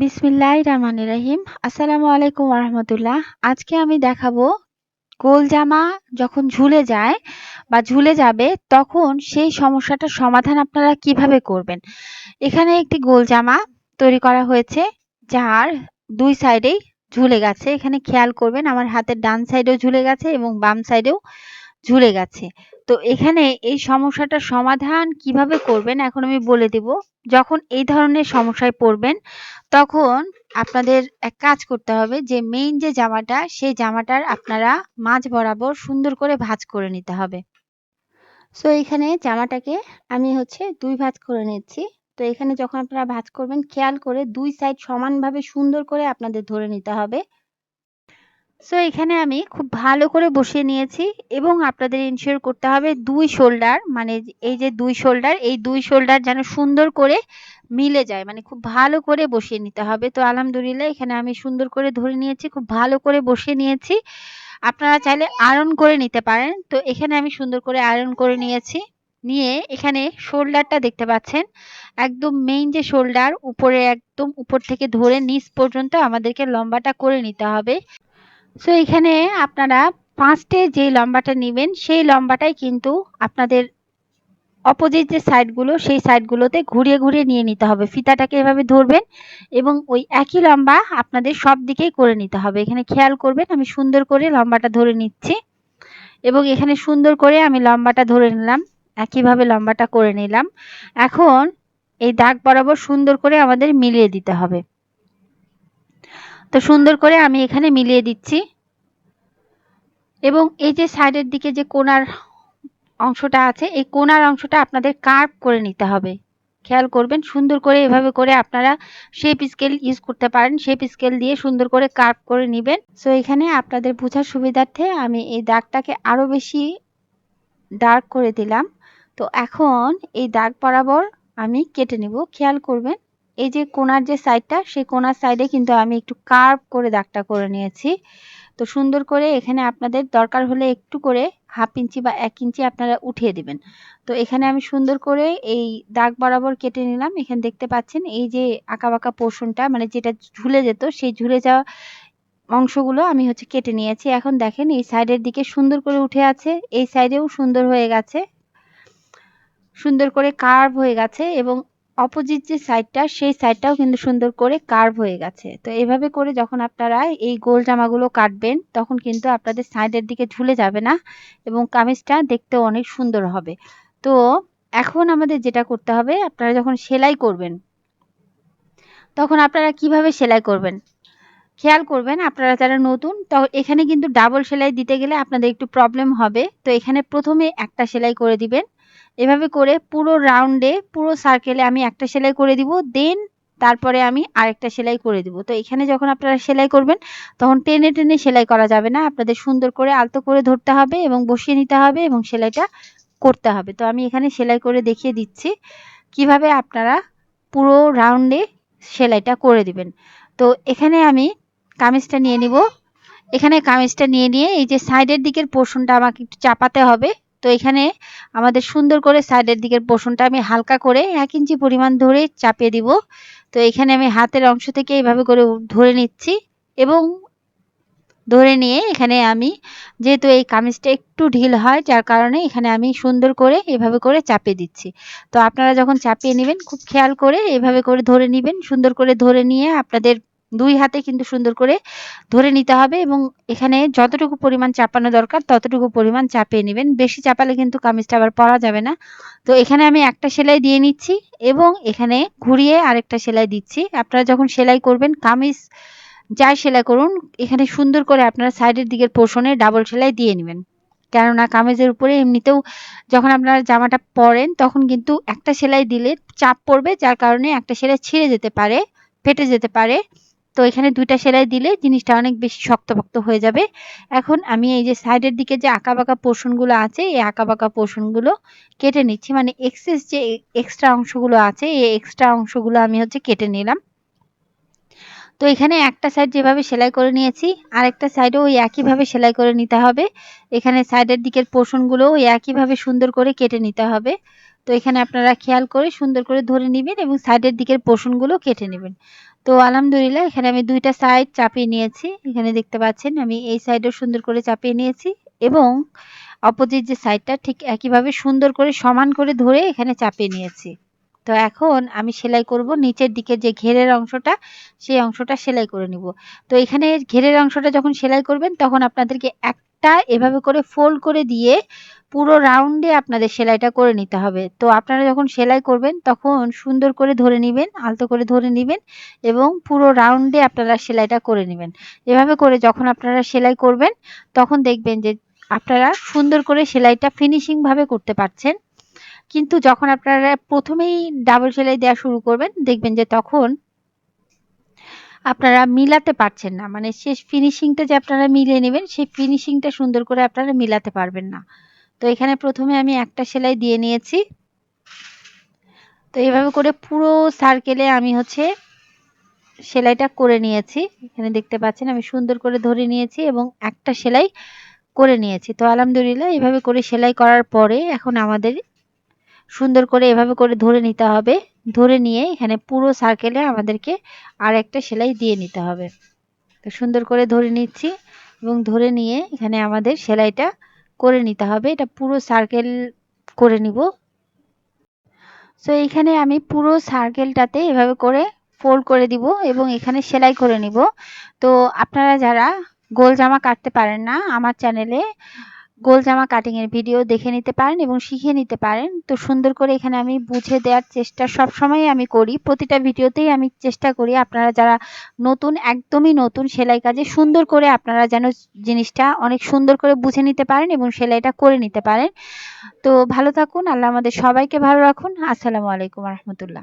বিসমিল্লাহির রহমানির রহিম। আসসালামু আলাইকুম ওরহমতুল্লাহ আজকে আমি দেখাবো গোল জামা যখন ঝুলে যায় বা ঝুলে যাবে, তখন সেই সমস্যাটার সমাধান আপনারা কীভাবে করবেন? এখানে একটি গোল জামা তৈরি করা হয়েছে, যার দুই সাইডেই ঝুলে গেছে। এখানে খেয়াল করবেন, আমার হাতের ডান সাইডেও ঝুলে গেছে এবং বাম সাইডেও ঝুলে গেছে। তো এখানে এই সমস্যাটার সমাধান কীভাবে করবেন এখন আমি বলে দিব। যখন এই ধরনের সমস্যায় পড়বেন, তখন আপনাদের এক কাজ করতে হবে যে মেইন যে জামাটা, সেই জামাটার আপনারা মাঝ বরাবর সুন্দর করে ভাঁজ করে নিতে হবে। সো এখানে জামাটাকে আমি হচ্ছে দুই ভাঁজ করে নিচ্ছি। তো এখানে যখন আপনারা ভাঁজ করবেন, খেয়াল করে দুই সাইড সমানভাবে সুন্দর করে আপনাদের ধরে নিতে হবে। সো এখানে আমি খুব ভালো করে বসিয়ে নিয়েছি এবং আপনাদের ইনশিওর করতে হবে দুই শোল্ডার মানে এই যে দুই শোল্ডার এই দুই শোল্ডার যেন সুন্দর করে মিলে যায় মানে খুব ভালো করে বসিয়ে নিতে হবে। তো আলহামদুলিল্লাহ, এখানে আমি সুন্দর করে ধরে নিয়েছি, খুব ভালো করে বসিয়ে নিয়েছি। আপনারা চাইলে আয়রন করে নিতে পারেন। তো এখানে আমি সুন্দর করে আয়রন করে নিয়েছি। নিয়ে এখানে শোল্ডারটা দেখতে পাচ্ছেন, একদম মেইন যে শোল্ডার উপরে একদম উপর থেকে ধরে নিচ পর্যন্ত আমাদেরকে লম্বাটা করে নিতে হবে। সো এখানে আপনারা পাঁচটে যে লম্বাটা নেবেন, সেই লম্বাটাই কিন্তু আপনাদের অপোজিট যে সাইডগুলো সেই সাইডগুলোতে ঘুরিয়ে ঘুরিয়ে নিয়ে নিতে হবে। ফিতাটাকে এভাবে ধরবেন এবং ওই একই লম্বা আপনাদের সব দিকেই করে নিতে হবে। এখানে খেয়াল করবেন, আমি সুন্দর করে লম্বাটা ধরে নিচ্ছি এবং এখানে সুন্দর করে আমি লম্বাটা ধরে নিলাম, একইভাবে লম্বাটা করে নিলাম। এখন এই দাগ বরাবর সুন্দর করে আমাদের মিলিয়ে দিতে হবে। তো সুন্দর করে আমি এখানে মিলিয়ে দিচ্ছি। এবং এই যে সাইডের দিকে যে কোনার অংশটা আছে, এই কোনার অংশটা আপনাদের কার্ভ করে নিতে হবে। খেয়াল করবেন, সুন্দর করে এভাবে করে আপনারা শেপ স্কেল ইউজ করতে পারেন। শেপ স্কেল দিয়ে সুন্দর করে কার্ভ করে নেবেন। সো এখানে আপনাদের বোঝার সুবিধার্থে আমি এই দাগটাকে আরও বেশি ডার্ক করে দিলাম। তো এখন এই দাগ বরাবর আমি কেটে নিব। খেয়াল করবেন এই যে কোনার যে সাইডটা সেই কোনার সাইডে কিন্তু আমি একটু কার্ভ করে দাগটা করে নিয়েছি। তো সুন্দর করে এখানে আপনাদের দরকার হলে একটু করে হাফ ইঞ্চি বা এক ইঞ্চি আপনারা উঠিয়ে দিবেন। তো এখানে আমি সুন্দর করে এই দাগ বরাবর কেটে নিলাম। এখানে দেখতে পাচ্ছেন এই যে আঁকা বাঁকা পোর্শনটা মানে যেটা ঝুলে যেত, সেই ঝুলে যাওয়া অংশগুলো আমি হচ্ছে কেটে নিয়েছি। এখন দেখেন এই সাইডের দিকে সুন্দর করে উঠে আছে, এই সাইডেও সুন্দর হয়ে গেছে। সুন্দর করে কার্ভ হয়ে গেছে এবং অপোজিট যে সাইডটা সেই সাইডটাও কিন্তু সুন্দর করে কার্ভ হয়ে গেছে। তো এভাবে করে যখন আপনারা এই গোল জামাগুলো কাটবেন, তখন কিন্তু আপনাদের সাইডের দিকে ঝুলে যাবে না এবং কামিজটা দেখতেও অনেক সুন্দর হবে। তো এখন আমাদের যেটা করতে হবে, আপনারা যখন সেলাই করবেন, তখন আপনারা কীভাবে সেলাই করবেন? খেয়াল করবেন, আপনারা যারা নতুন, তো এখানে কিন্তু ডাবল সেলাই দিতে গেলে আপনাদের একটু প্রবলেম হবে। তো এখানে প্রথমে একটা সেলাই করে দিবেন। এভাবে করে পুরো রাউন্ডে পুরো সার্কেলে আমি একটা সেলাই করে দিব দেন তারপরে আমি আরেকটা সেলাই করে দিব। তো এখানে যখন আপনারা সেলাই করবেন, তখন টেনে টেনে সেলাই করা যাবে না। আপনাদের সুন্দর করে আলতো করে ধরতে হবে এবং বসিয়ে নিতে হবে এবং সেলাইটা করতে হবে। তো আমি এখানে সেলাই করে দেখিয়ে দিচ্ছি কীভাবে আপনারা পুরো রাউন্ডে সেলাইটা করে দিবেন। তো এখানে আমি কামিজটা নিয়ে নিব। এখানে কামিজটা নিয়ে নিয়ে এই যে সাইডের দিকের পোর্শনটা আমাকে একটু চাপাতে হবে। তো এখানে আমাদের সুন্দর করে সাইডের দিকের পোষণটা আমি হালকা করে এক ইঞ্চি পরিমাণ ধরে চাপিয়ে দিব। তো এখানে আমি হাতের অংশ থেকে এইভাবে করে ধরে নিচ্ছি এবং ধরে নিয়ে এখানে আমি যেহেতু এই কামিজটা একটু ঢিল হয়, যার কারণে এখানে আমি সুন্দর করে এভাবে করে চাপিয়ে দিচ্ছি। তো আপনারা যখন চাপিয়ে নেবেন, খুব খেয়াল করে এভাবে করে ধরে নেবেন, সুন্দর করে ধরে নিয়ে আপনাদের দুই হাতে কিন্তু সুন্দর করে ধরে নিতে হবে এবং এখানে যতটুকু পরিমাণ চাপানো দরকার ততটুকু পরিমাণ চাপিয়ে নেবেন। বেশি চাপালে কিন্তু কামিজটা আবার পরা যাবে না। তো এখানে আমি একটা সেলাই দিয়ে নিচ্ছি এবং এখানে ঘুরিয়ে আরেকটা সেলাই দিচ্ছি। আপনারা যখন সেলাই করবেন, কামিজ যাই সেলাই করুন, এখানে সুন্দর করে আপনারা সাইডের দিকের পোষণে ডাবল সেলাই দিয়ে নেবেন। কেননা কামিজের উপরে এমনিতেও যখন আপনারা জামাটা পরেন, তখন কিন্তু একটা সেলাই দিলে চাপ পড়বে, যার কারণে একটা সেলাই ছিঁড়ে যেতে পারে, ফেটে যেতে পারে। তো এখানে দুইটা সেলাই দিলে জিনিসটা অনেক বেশি শক্ত শক্তপোক্ত হয়ে যাবে। এখন আমি এই যে সাইডের দিকে যে আঁকা বাঁকা পোর্শনগুলো আছে, এই আঁকা বাঁকা পোর্শনগুলো কেটে নিচ্ছি। মানে এক্সেস যে এক্সট্রা অংশগুলো আছে, এই এক্সট্রা অংশগুলো আমি হচ্ছে কেটে নিলাম। তো এখানে একটা সাইড যেভাবে সেলাই করে নিয়েছি, আরেকটা সাইডও ওই একইভাবে সেলাই করে নিতে হবে। এখানে সাইডের দিকের পোর্শনগুলো ওই একইভাবে সুন্দর করে কেটে নিতে হবে। তো এখানে আপনারা খেয়াল করে সুন্দর করে ধরে নেবেন এবং সাইডের দিকের পোষণগুলো কেটে নেবেন। তো আলহামদুলিল্লাহ, এখানে আমি দুইটা সাইড চাপিয়ে নিয়েছি। এখানে দেখতে পাচ্ছেন, আমি এই সাইডও সুন্দর করে চাপিয়ে নিয়েছি এবং অপোজিট যে সাইডটা ঠিক একইভাবে সুন্দর করে সমান করে ধরে এখানে চাপিয়ে নিয়েছি। তো এখন আমি সেলাই করব, নিচের দিকে যে ঘেরের অংশটা, সেই অংশটা সেলাই করে নিব। তো এখানে ঘেরের অংশটা যখন সেলাই করবেন, তখন আপনাদেরকে একটা এভাবে করে ফোল্ড করে দিয়ে পুরো রাউন্ডে আপনাদের সেলাইটা করে নিতে হবে। তো আপনারা যখন সেলাই করবেন, তখন সুন্দর করে ধরে নেবেন, আলতো করে ধরে নেবেন এবং পুরো রাউন্ডে আপনারা সেলাইটা করে নেবেন। এভাবে করে যখন আপনারা সেলাই করবেন, তখন দেখবেন যে আপনারা সুন্দর করে সেলাইটা ফিনিশিং ভাবে করতে পারছেন। কিন্তু যখন আপনারা প্রথমেই ডাবল সেলাই দেওয়া শুরু করবেন, দেখবেন যে তখন আপনারা মিলাতে পারছেন না। মানে শেষ ফিনিশিংটা যে আপনারা মিলিয়ে নেবেন, সেই ফিনিশিংটা সুন্দর করে আপনারা মিলাতে পারবেন না। তো এখানে প্রথমে আমি একটা সেলাই দিয়ে নিয়েছি। তো এইভাবে করে পুরো সার্কেলে আমি হচ্ছে সেলাইটা করে নিয়েছি। এখানে দেখতে পাচ্ছেন আমি সুন্দর করে ধরে নিয়েছি এবং একটা সেলাই করে নিয়েছি। তো আলহামদুলিল্লাহ, এভাবে করে সেলাই করার পরে এখন আমাদের সুন্দর করে এভাবে করে ধরে নিতে হবে। ধরে নিয়ে এখানে পুরো সার্কেলে আমাদেরকে আর একটা সেলাই দিয়ে নিতে হবে। তো সুন্দর করে ধরে নিচ্ছি এবং ধরে নিয়ে এখানে আমাদের সেলাইটা করে নিতে হবে। এটা পুরো সার্কেল করে নিব। সো এইখানে আমি পুরো সার্কেলটাতে এভাবে করে ফোল্ড করে দিব এবং এখানে সেলাই করে নিব। তো আপনারা যারা গোল জামা কাটতে পারেন না আমার চ্যানেলে গোল জামা কাটিং এর ভিডিও দেখে নিতে পারেন এবং শিখে নিতে পারেন। তো সুন্দর করে এখানে আমি বুঝে দেওয়ার চেষ্টা সব সময় আমি করি। প্রতিটা ভিডিওতেই আমি চেষ্টা করি আপনারা যারা নতুন, একদমই নতুন সেলাই কাজে, সুন্দর করে আপনারা যেন জিনিসটা অনেক সুন্দর করে বুঝে নিতে পারেন এবং সেলাইটা করে নিতে পারেন। তো ভালো থাকুন, আল্লাহ আমাদের সবাইকে ভালো রাখুন। আসসালামু আলাইকুম রহমতুল্লাহ।